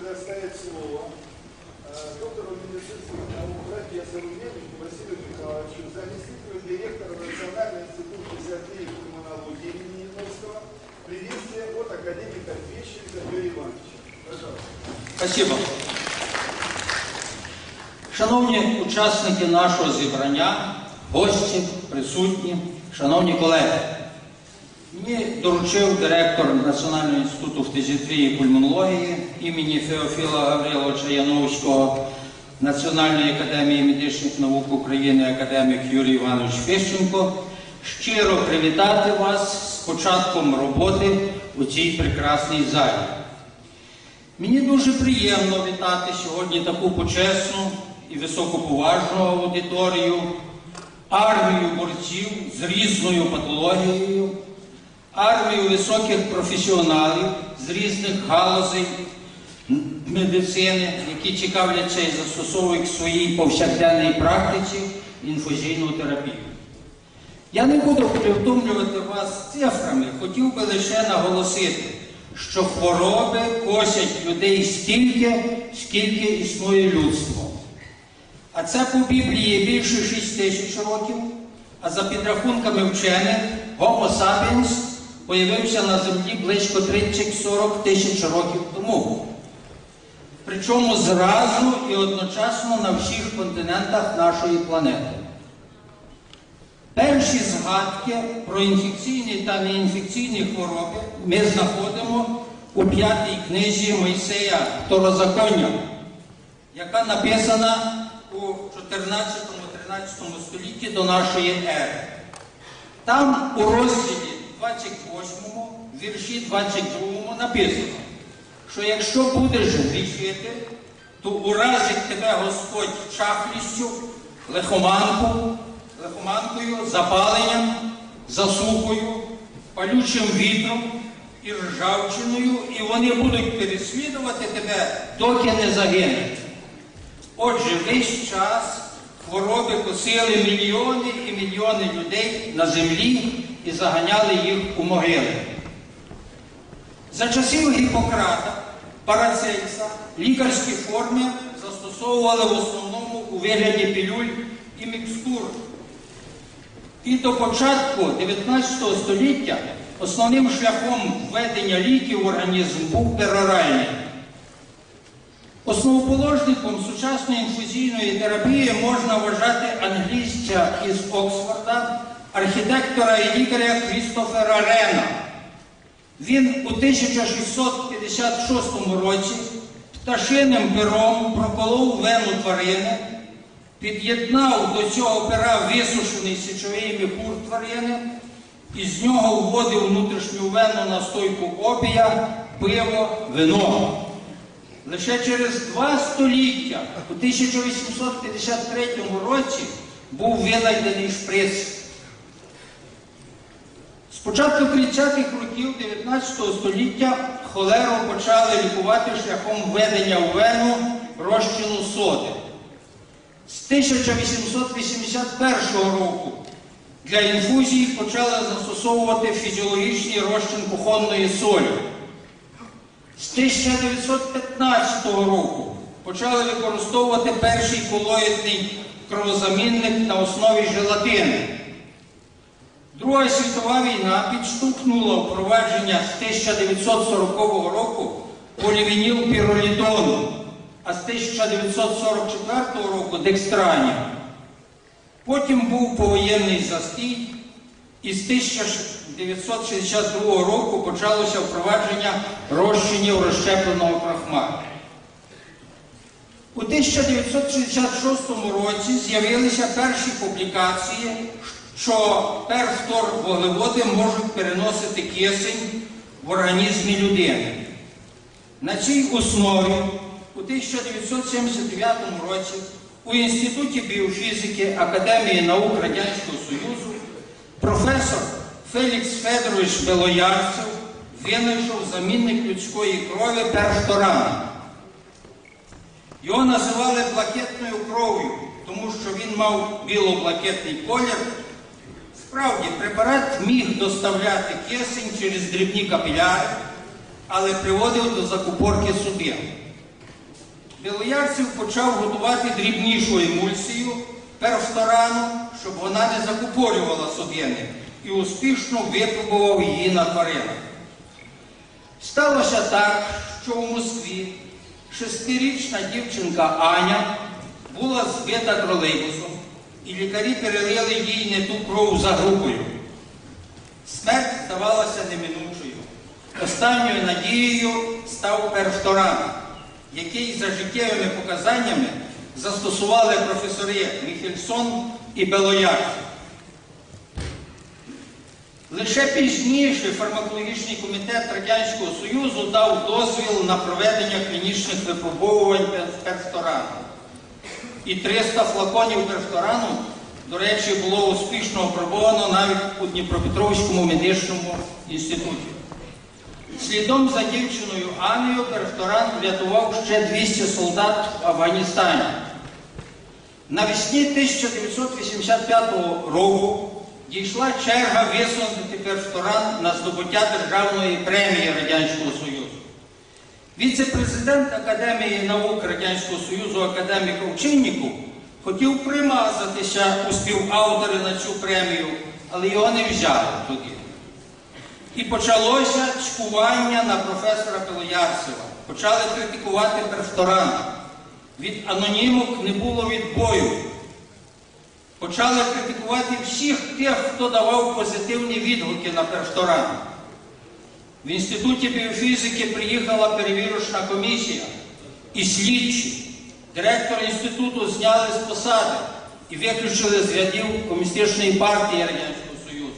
предоставить слово э, доктору медицинских наук, профессору, медику Василию Михайловичу, заместителю директора Национального института физиатрии и пульмонологии имени Яновского, приветствие от академика Фещенко Юрия Ивановича. Пожалуйста. Спасибо. Шановні учасники нашого зібрання, гості, присутні, шановні колеги, Мені доручив директор Національного інституту фтизіатрії і пульмонології імені Феофіла Гавриловича Яновського Національної академії медичних наук України академік Юрій Іванович Фещенко щиро привітати вас з початком роботи у цій прекрасній залі. Мені дуже приємно вітати сьогодні таку почесну і високоповажну аудиторію, армію борців з різною патологією, армію високих професіоналів з різних галузей медицини, які цікавляться і застосовують в своїй повсякденній практиці інфузійну терапію. Я не буду притомлювати вас цифрами, хотів би лише наголосити, що хвороби косять людей стільки, скільки існує людство. А це по Біблії більше 6 тисяч років, а за підрахунками вчених Homo sapiens появився на землі близько 30-40 тисяч років тому. Причому зразу і одночасно на всіх континентах нашої планети. Перші згадки про інфекційні та неінфекційні хвороби ми знаходимо у п'ятій книзі Мойсея Второзаконня, яка написана у 14-13 столітті до нашої ери. Там у розділі 28, вірші 22 написано, що якщо будеш грішити, то уразить тебе Господь чахлістю, лихоманку, лихоманкою, запаленням, засухою, палючим вітром і ржавчиною, і вони будуть переслідувати тебе, доки не загинуть. Отже, весь час хвороби косили мільйони і мільйони людей на землі і заганяли їх у могили. За часів Гіппократа, Парацельса, лікарські форми застосовували в основному у вигляді пілюль і мікстур. І до початку 19 століття основним шляхом введення ліків в організм був пероральний. Основоположником сучасної інфузійної терапії можна вважати англійця із Оксфорда, архітектора і лікаря Крістофера Рена. Він у 1656 році пташиним пером проколов вену тварини, під'єднав до цього пера висушений сечовий міхур тварини і з нього вводив внутрішню вену на стойку опія, пиво, вино. Лише через два століття, у 1853 році, був винайдений шприц. З початку 30-х років 19 століття холеру почали лікувати шляхом введення в вену розчину соди. З 1881 року для інфузії почали застосовувати фізіологічний розчин кухонної солі. З 1915 року почали використовувати перший колоїдний кровозамінник на основі желатини. Друга світова війна підштовхнула впровадження з 1940 року полівінілпіролідону, а з 1944 року декстранів. Потім був повоєнний застій, і з 1962 року почалося впровадження розчинів розщепленого крахмалю. У 1966 році з'явилися перші публікації, що перфтор вуглеводи можуть переносити кисень в організмі людини. На цій основі у 1979 році у Інституті біофізики Академії наук Радянського Союзу професор Фелікс Федорович Белоярцев винайшов замінник людської крові перфторан. Його називали блакитною кров'ю, тому що він мав біло-блакитний колір. Справді, препарат міг доставляти кисень через дрібні капіляри, але приводив до закупорки судин. Білоярцев почав готувати дрібнішу емульсію перфторану, щоб вона не закупорювала судини, і успішно випробував її на тваринах. Сталося так, що у Москві шестирічна дівчинка Аня була збита тролейбусом, і лікарі перелили їй не ту кров за групою. Смерть здавалася неминучою. Останньою надією став перфторан, який за життєвими показаннями застосували професори Міхельсон і Белоярцев. Лише пізніше фармакологічний комітет Радянського Союзу дав дозвіл на проведення клінічних випробовувань перфторану. І 300 флаконів перфторану, до речі, було успішно опробовано навіть у Дніпропетровському медичному інституті. Слідом за дівчиною Анею перфторан врятував ще 200 солдат в Афганістані. Навесні 1985 року дійшла черга висунути перфторан на здобуття Державної премії Радянського Союзу. Віце-президент Академії наук Радянського Союзу академік Овчинніков хотів примазатися у співавтори на цю премію, але його не взяли тоді. І почалося чкування на професора Пилоярцева. Почали критикувати перфторан. Від анонімок не було відбою. Почали критикувати всіх тих, хто давав позитивні відгуки на перфторан. В Інституті біофізики приїхала перевірочна комісія і слідчі. Директор інституту зняли з посади і виключили з рядів Комуністичної партії Радянського Союзу.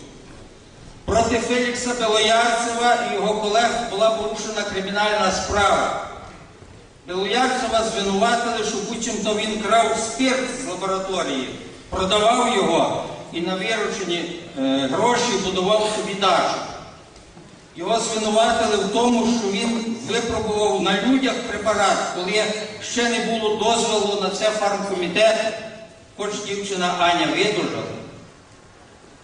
Проти Фелікса Белоярцева і його колег була порушена кримінальна справа. Белоярцева звинуватили, що буцімто він крав спирт з лабораторії, продавав його і на виручені е, гроші будував собі дачу. Його звинуватили в тому, що він випробував на людях препарат, коли ще не було дозволу на це фармкомітет, хоч дівчина Аня видужала.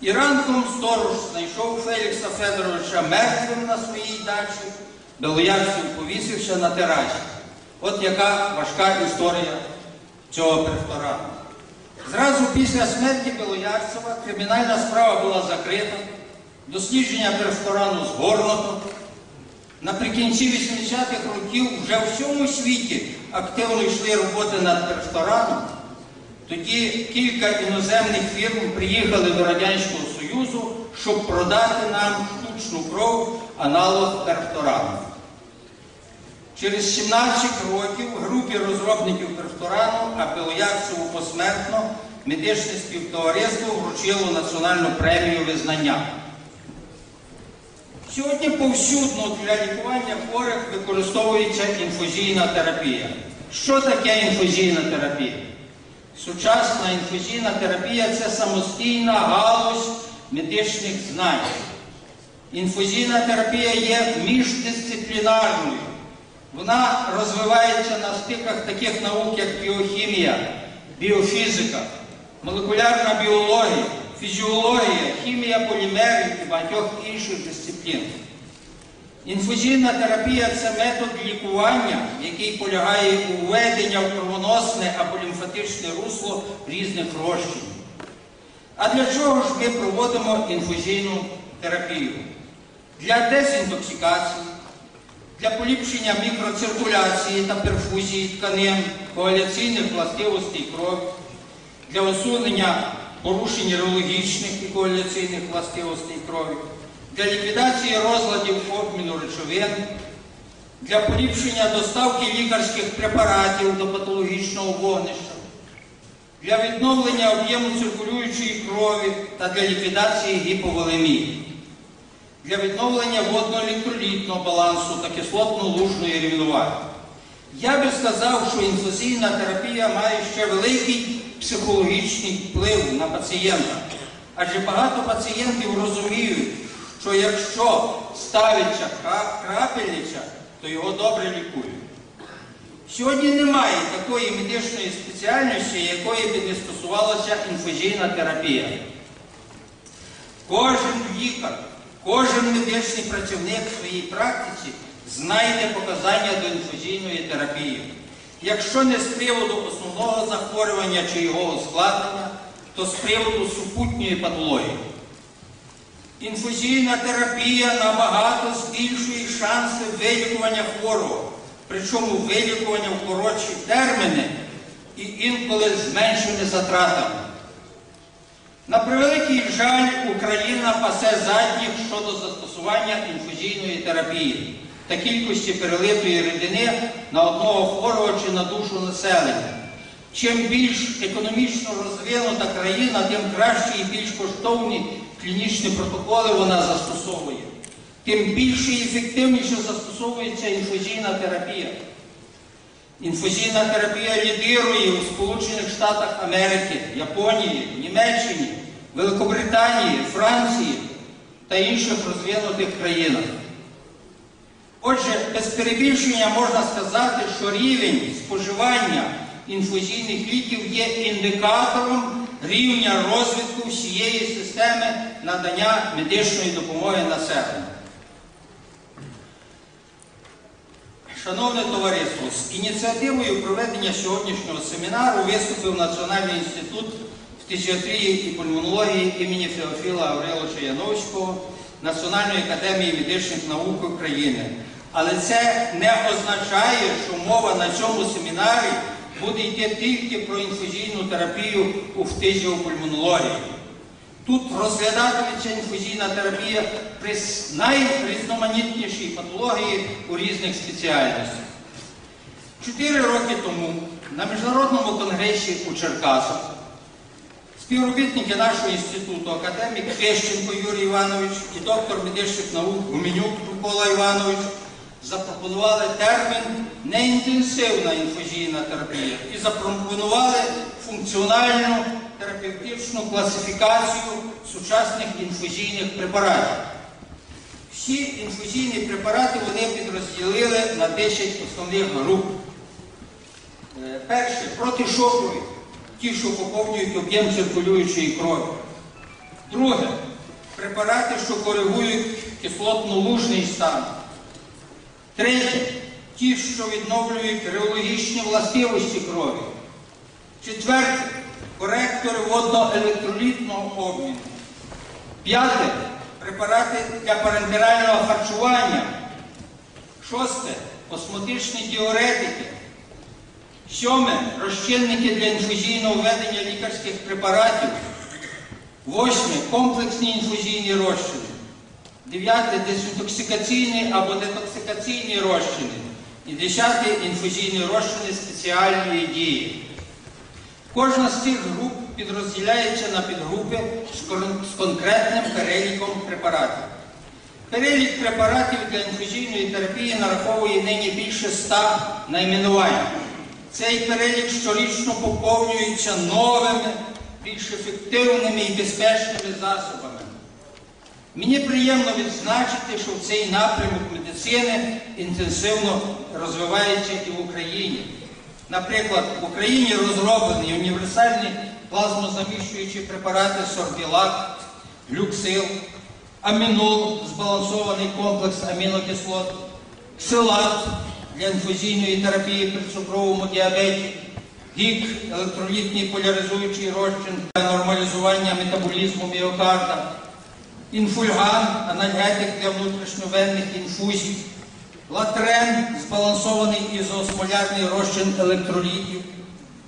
І ранком сторож знайшов Фелікса Федоровича мертвим на своїй дачі, Белоярцев повісився на терасі. От яка важка історія цього префторану. Зразу після смерті Белоярцева кримінальна справа була закрита, дослідження префторану згорнуто. Наприкінці 80-х років вже в всьому світі активно йшли роботи над префтораном. Тоді кілька іноземних фірм приїхали до Радянського Союзу, щоб продати нам штучну кров, аналог перфторану. Через 17 років групі розробників перфторану, а посмертно, медичне співтовариство вручило національну премію визнання. Сьогодні повсюдно для лікування хворих використовується інфузійна терапія. Що таке інфузійна терапія? Сучасна інфузійна терапія це самостійна галузь медичних знань. Інфузійна терапія є міждисциплінарною. Вона розвивається на стиках таких наук, як біохімія, біофізика, молекулярна біологія, фізіологія, хімія полімерів і багатьох інших дисциплін. Інфузійна терапія це метод лікування, який полягає у введення в кровоносне або лімфатичне русло різних розчинів. А для чого ж ми проводимо інфузійну терапію? Для дезінтоксикації, для поліпшення мікроциркуляції та перфузії тканин, коаляційних властивостей крові, для усунення порушень реологічних і коаляційних властивостей крові, для ліквідації розладів обміну речовин, для поліпшення доставки лікарських препаратів до патологічного вогнища, для відновлення об'єму циркулюючої крові та для ліквідації гіповолемії, для відновлення водно-електролітного балансу та кислотно-лужної рівноваги. Я би сказав, що інфузійна терапія має ще великий психологічний вплив на пацієнта. Адже багато пацієнтів розуміють, що якщо ставиться кра- крапельниця, то його добре лікують. Сьогодні немає такої медичної спеціальності, якої би не стосувалася інфузійна терапія. Кожен лікар, кожен медичний працівник в своїй практиці знайде показання до інфузійної терапії. Якщо не з приводу основного захворювання чи його ускладнення, то з приводу супутньої патології. Інфузійна терапія набагато збільшує шанси вилікування хворого, причому вилікування в коротші терміни і інколи з меншими затратами. На превеликий жаль, Україна пасе задніх щодо застосування інфузійної терапії та кількості перелитої рідини на одного хворого чи на душу населення. Чим більш економічно розвинута країна, тим кращі і більш коштовні клінічні протоколи вона застосовує, тим більше і ефективніше застосовується інфузійна терапія. Інфузійна терапія лідирує у Сполучених Штатах Америки, Японії, Німеччині, Великобританії, Франції та інших розвинутих країнах. Отже, без перебільшення можна сказати, що рівень споживання інфузійних ліків є індикатором рівня розвитку всієї системи надання медичної допомоги населенню. Шановне товариство, з ініціативою проведення сьогоднішнього семінару виступив Національний інститут фтизіатрії і пульмонології імені Феофіла Авриловича Яновського Національної академії медичних наук України. Але це не означає, що мова на цьому семінарі буде йти тільки про інфузійну терапію у фтизіопульмонології. Тут розглядатиметься інфузійна терапія при найрізноманітнішій патології у різних спеціальностях. Чотири роки тому на міжнародному конгресі у Черкасах співробітники нашого інституту, академік Пещенко Юрій Іванович і доктор медичних наук Гуменюк Микола Іванович запропонували термін неінтенсивна інфузійна терапія і запропонували функціональну терапевтичну класифікацію сучасних інфузійних препаратів. Всі інфузійні препарати вони підрозділили на 10 основних груп. Е, Перше протишокові, ті, що поповнюють об'єм циркулюючої крові. Друге препарати, що коригують кислотно-лужний стан. Третє ті, що відновлюють реологічні властивості крові. Четверте коректори водно-електролітного обміну. П'яте препарати для парентерального харчування. Шосте осмотичні діуретики. Сьоме розчинники для інфузійного введення лікарських препаратів. Восьме комплексні інфузійні розчини. Дев'яте дезінтоксикаційні або детоксикаційні розчини. І десяте інфузійні розчини спеціальної дії. Кожна з цих груп підрозділяється на підгрупи з конкретним переліком препаратів. Перелік препаратів для інфузійної терапії нараховує нині більше ста найменувань. Цей перелік щорічно поповнюється новими, більш ефективними і безпечними засобами. Мені приємно відзначити, що цей напрямок медицини інтенсивно розвивається і в Україні. Наприклад, в Україні розроблені універсальні плазмозаміщуючі препарати Сорбілак, Люксил, Амінол, збалансований комплекс амінокислот, Ксилат для інфузійної терапії при цукровому діабеті, гік, електролітний поляризуючий розчин для нормалізування метаболізму міокарда, інфульган, анальгетик для внутрішньовенних інфузій, латрен, збалансований ізоосмолярний розчин електролітів,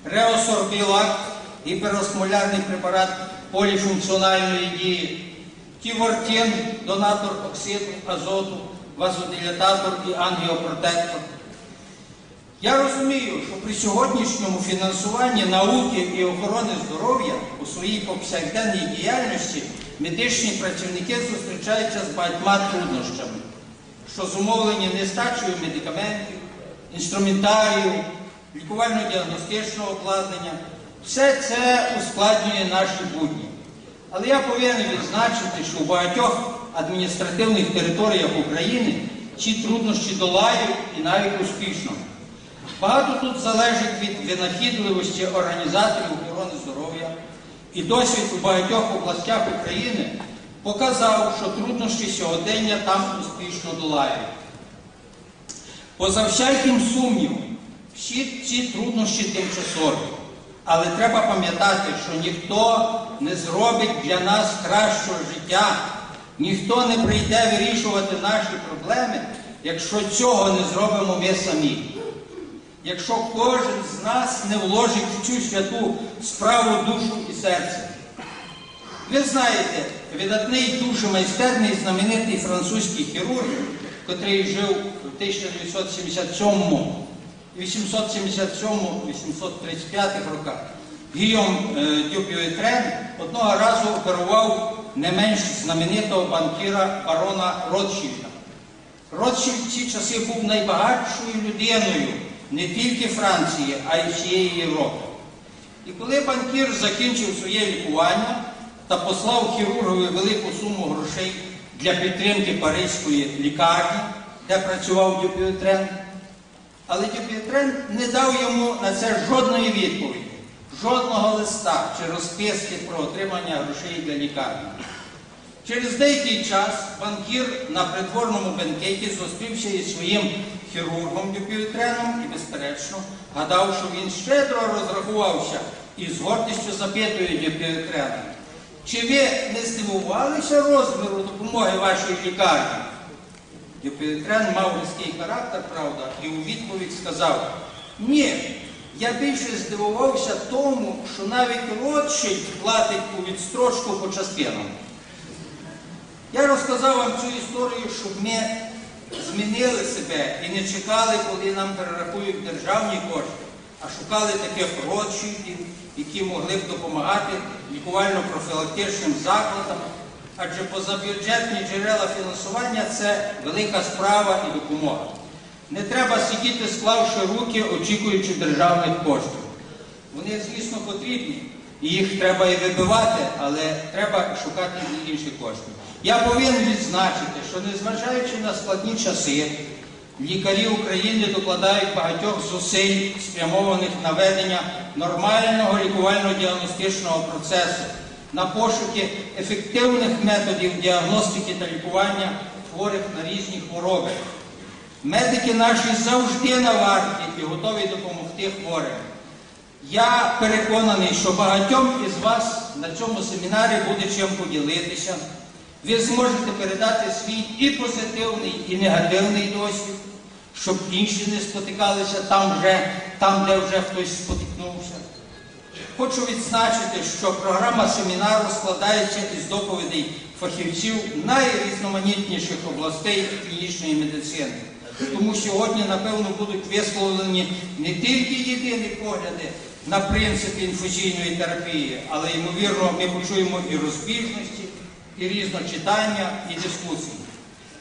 реосорбілак, гіперосмолярний препарат поліфункціональної дії, тівортін, донатор оксиду, азоту, вазодилататор і ангіопротектор. Я розумію, що при сьогоднішньому фінансуванні науки і охорони здоров'я у своїй повсякденній діяльності медичні працівники зустрічаються з багатьма труднощами, що зумовлені нестачею медикаментів, інструментарію, лікувально-діагностичного обладнання. Все це ускладнює наші будні. Але я повинен відзначити, що в багатьох адміністративних територіях України ці труднощі долають і навіть успішно. Багато тут залежить від винахідливості організаторів охорони здоров'я, і досвід у багатьох областях України показав, що труднощі сьогодення там успішно долають. Поза всяким сумнівом, Всі ці труднощі тимчасові. Але треба пам'ятати, що ніхто не зробить для нас кращого життя, ніхто не прийде вирішувати наші проблеми, якщо цього не зробимо ми самі. Якщо кожен з нас не вложить в цю святу справу душу і серце. Ви знаєте, видатний дуже майстерний знаменитий французький хірург, котрий жив в 1877 877-835 роках, Гійом е, Дюпюетрен одного разу оперував не менш знаменитого банкіра барона Ротшильда. Ротшильд в ці часи був найбагатшою людиною не тільки Франції, а й всієї Європи. І коли банкір закінчив своє лікування та послав хірургові велику суму грошей для підтримки Паризької лікарні, де працював Дюпюетрен, але Дюпюетрен не дав йому на це жодної відповіді, жодного листа чи розписки про отримання грошей для лікарні. Через деякий час банкір на придворному бенкеті зустрівся із своїм хірургом Дюпюетреном і, безперечно, гадав, що він щедро розрахувався і з гордістю запитує Дюпюетрена, чи ви не здивувалися розміру допомоги вашої лікарні? Дюпюетрен мав різкий характер, правда, і у відповідь сказав, ні, я більше здивувався тому, що навіть Ротшильд платить у відстрочку по частинам. Я розказав вам цю історію, щоб ми змінили себе і не чекали, коли нам перерахують державні кошти, а шукали таких Ротшильдів, які могли б допомагати лікувально-профілактичним закладам, адже позабюджетні джерела фінансування це велика справа і допомога. Не треба сидіти, склавши руки, очікуючи державних коштів. Вони, звісно, потрібні, і їх треба і вибивати, але треба шукати і інші кошти. Я повинен відзначити, що незважаючи на складні часи, лікарі України докладають багатьох зусиль, спрямованих на ведення нормального лікувально-діагностичного процесу, на пошуки ефективних методів діагностики та лікування хворих на різні хвороби. Медики наші завжди на варті і готові допомогти хворим. Я переконаний, що багатьом із вас на цьому семінарі буде чим поділитися. Ви зможете передати свій і позитивний, і негативний досвід, щоб інші не спотикалися там, вже, там де вже хтось спотикнувся. Хочу відзначити, що програма семінару складається із доповідей фахівців найрізноманітніших областей клінічної медицини. Тому сьогодні, напевно, будуть висловлені не тільки єдині погляди на принципи інфузійної терапії, але, ймовірно, ми почуємо і розбіжності, і різночитання, і дискусії.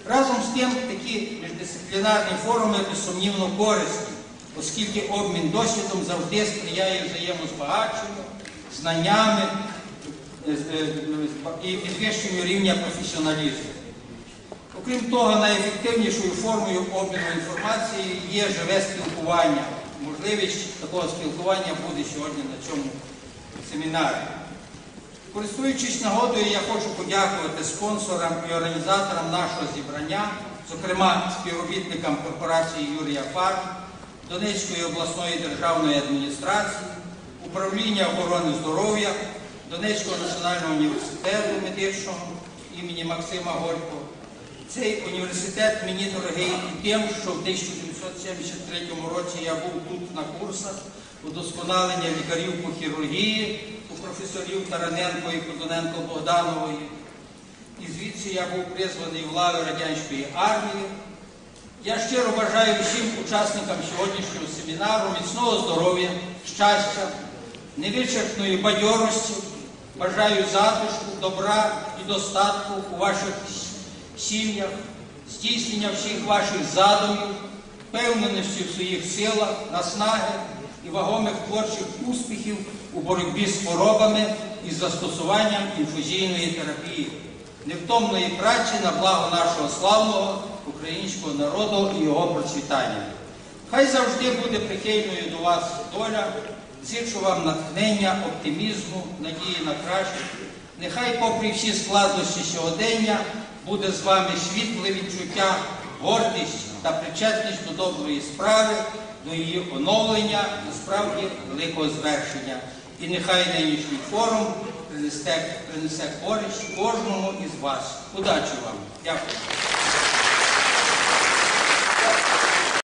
Разом з тим, такі міждисциплінарні форуми безсумнівно корисні, оскільки обмін досвідом завжди сприяє взаємозбагаченню, знаннями е, е, і підвищенню рівня професіоналізму. Окрім того, найефективнішою формою обміну інформації є живе спілкування. Можливість такого спілкування буде сьогодні на цьому семінарі. Користуючись нагодою, я хочу подякувати спонсорам і організаторам нашого зібрання, зокрема співробітникам корпорації Юрія Фарм, Донецької обласної державної адміністрації, управління охорони здоров'я, Донецького національного університету медичного імені Максима Горького. Цей університет мені дорогий і тим, що в 1973 році я був тут на курсах удосконалення лікарів по хірургії у професорів Тараненко і Кодоненко Богданової. І звідси я був призваний в лави радянської армії. Я щиро бажаю всім учасникам сьогоднішнього семінару міцного здоров'я, щастя, невичерпної бадьорості. Бажаю затишку, добра і достатку у ваших сім'ях, здійснення всіх ваших задумів, впевненості в своїх силах, наснаги і вагомих творчих успіхів у боротьбі з хворобами і застосуванням інфузійної терапії, невтомної праці на благо нашого славного українського народу і його процвітання. Хай завжди буде прихильною до вас доля, зичу вам натхнення, оптимізму, надії на краще. Нехай, попри всі складності сьогодення, буде з вами світле відчуття, гордість та причетність до доброї справи до її оновлення, насправді великого звершення. І нехай нинішній форум принесе користь кожному із вас. Удачі вам! Дякую.